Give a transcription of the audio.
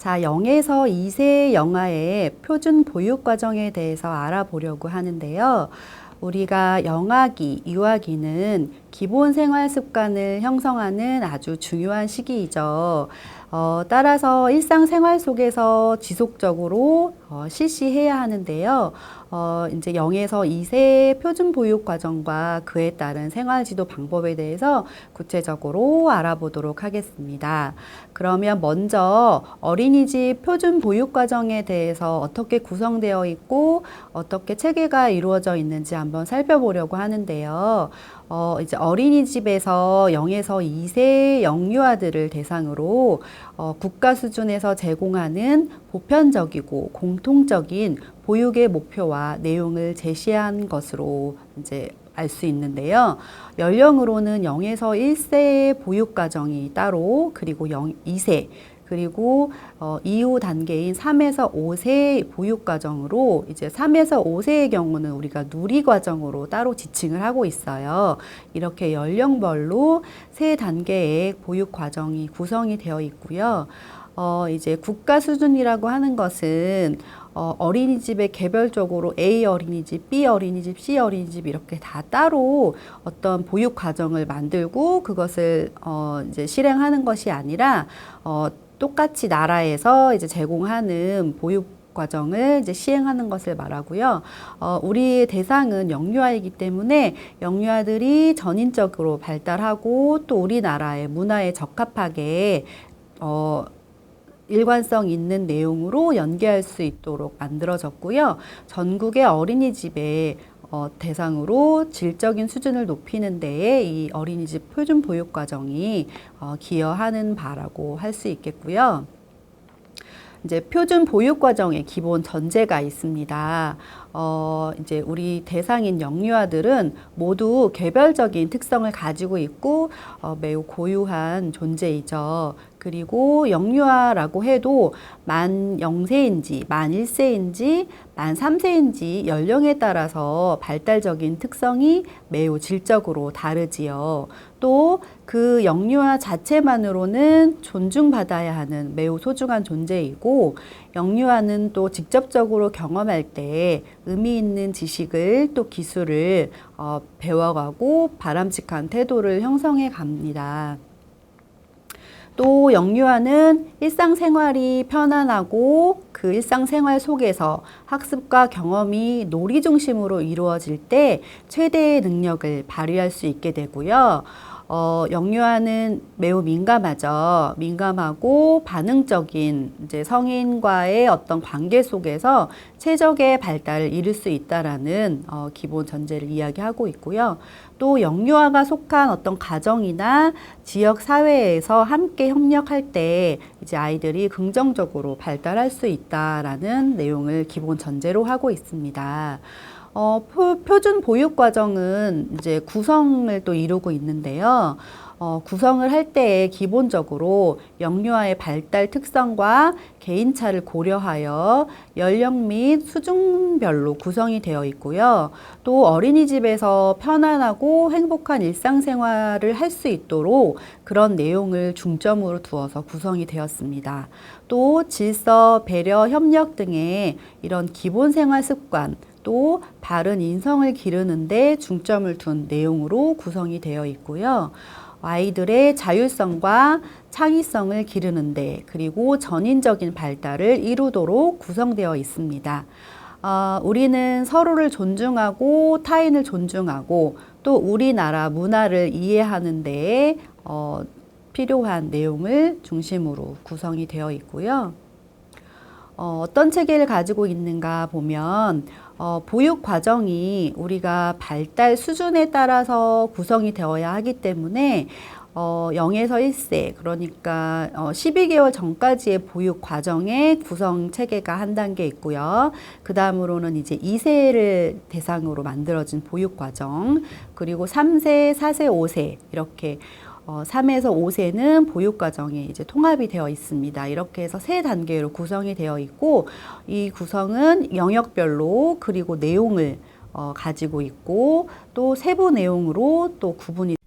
자, 0에서 2세 영아의 표준 보육 과정에 대해서 알아보려고 하는데요. 우리가 영아기, 유아기는 기본 생활 습관을 형성하는 아주 중요한 시기이죠. 어, 따라서 일상생활 속에서 지속적으로 어, 실시해야 하는데요. 어, 이제 0에서 2세 표준 보육 과정과 그에 따른 생활 지도 방법에 대해서 구체적으로 알아보도록 하겠습니다. 그러면 먼저 어린이집 표준 보육 과정에 대해서 어떻게 구성되어 있고 어떻게 체계가 이루어져 있는지 한번 살펴보려고 하는데요. 어, 이제 어린이집에서 0에서 2세 영유아들을 대상으로 어, 국가 수준에서 제공하는 보편적이고 공통적인 보육의 목표와 내용을 제시한 것으로 이제 알수 있는데요. 연령으로는 0에서 1세 보육 과정이 따로 그리고 0, 2세 그리고 어, 이후 단계인 3에서 5세 보육 과정으로 이제 3에서 5세의 경우는 우리가 누리 과정으로 따로 지칭을 하고 있어요. 이렇게 연령별로 세 단계의 보육 과정이 구성이 되어 있고요. 어, 이제 국가 수준이라고 하는 것은 어, 어린이집에 개별적으로 A 어린이집, B 어린이집, C 어린이집 이렇게 다 따로 어떤 보육 과정을 만들고 그것을 어, 이제 실행하는 것이 아니라 어, 똑같이 나라에서 이제 제공하는 보육 과정을 이제 시행하는 것을 말하고요. 어, 우리의 대상은 영유아이기 때문에 영유아들이 전인적으로 발달하고 또 우리나라의 문화에 적합하게 어, 일관성 있는 내용으로 연계할 수 있도록 만들어졌고요. 전국의 어린이집에 어, 대상으로 질적인 수준을 높이는 데에 이 어린이집 표준 보육 과정이 어, 기여하는 바라고 할 수 있겠고요. 이제 표준 보육 과정의 기본 전제가 있습니다. 어, 이제 우리 대상인 영유아들은 모두 개별적인 특성을 가지고 있고 어, 매우 고유한 존재이죠. 그리고 영유아라고 해도 만 0세인지 만 1세인지 만 3세인지 연령에 따라서 발달적인 특성이 매우 질적으로 다르지요. 또 그 영유아 자체만으로는 존중받아야 하는 매우 소중한 존재이고 영유아는 또 직접적으로 경험할 때 의미 있는 지식을 또 기술을 어, 배워가고 바람직한 태도를 형성해 갑니다. 또 영유아는 일상생활이 편안하고 그 일상생활 속에서 학습과 경험이 놀이 중심으로 이루어질 때 최대의 능력을 발휘할 수 있게 되고요. 어, 영유아는 매우 민감하죠. 민감하고 반응적인 이제 성인과의 어떤 관계 속에서 최적의 발달을 이룰 수 있다라는 어, 기본 전제를 이야기하고 있고요. 또 영유아가 속한 어떤 가정이나 지역 사회에서 함께 협력할 때 이제 아이들이 긍정적으로 발달할 수 있다라는 내용을 기본 전제로 하고 있습니다. 어, 표, 준 보육 과정은 이제 구성을 또 이루고 있는데요. 어, 구성을 할 때에 기본적으로 영유아의 발달 특성과 개인차를 고려하여 연령 및 수준별로 구성이 되어 있고요. 또 어린이집에서 편안하고 행복한 일상생활을 할 수 있도록 그런 내용을 중점으로 두어서 구성이 되었습니다. 또 질서, 배려, 협력 등의 이런 기본 생활 습관, 또 바른 인성을 기르는데 중점을 둔 내용으로 구성이 되어 있고요. 아이들의 자율성과 창의성을 기르는데 그리고 전인적인 발달을 이루도록 구성되어 있습니다. 어, 우리는 서로를 존중하고 타인을 존중하고 또 우리나라 문화를 이해하는 데 어, 필요한 내용을 중심으로 구성이 되어 있고요. 어, 어떤 체계를 가지고 있는가 보면 어, 보육 과정이 우리가 발달 수준에 따라서 구성이 되어야 하기 때문에 어, 0에서 1세, 그러니까 어, 12개월 전까지의 보육 과정의 구성 체계가 한 단계 있고요. 그 다음으로는 이제 2세를 대상으로 만들어진 보육 과정, 그리고 3세, 4세, 5세, 이렇게 어, 3에서 5세는 보육 과정에 이제 통합이 되어 있습니다. 이렇게 해서 세 단계로 구성이 되어 있고 이 구성은 영역별로 그리고 내용을 어, 가지고 있고 또 세부 내용으로 또 구분이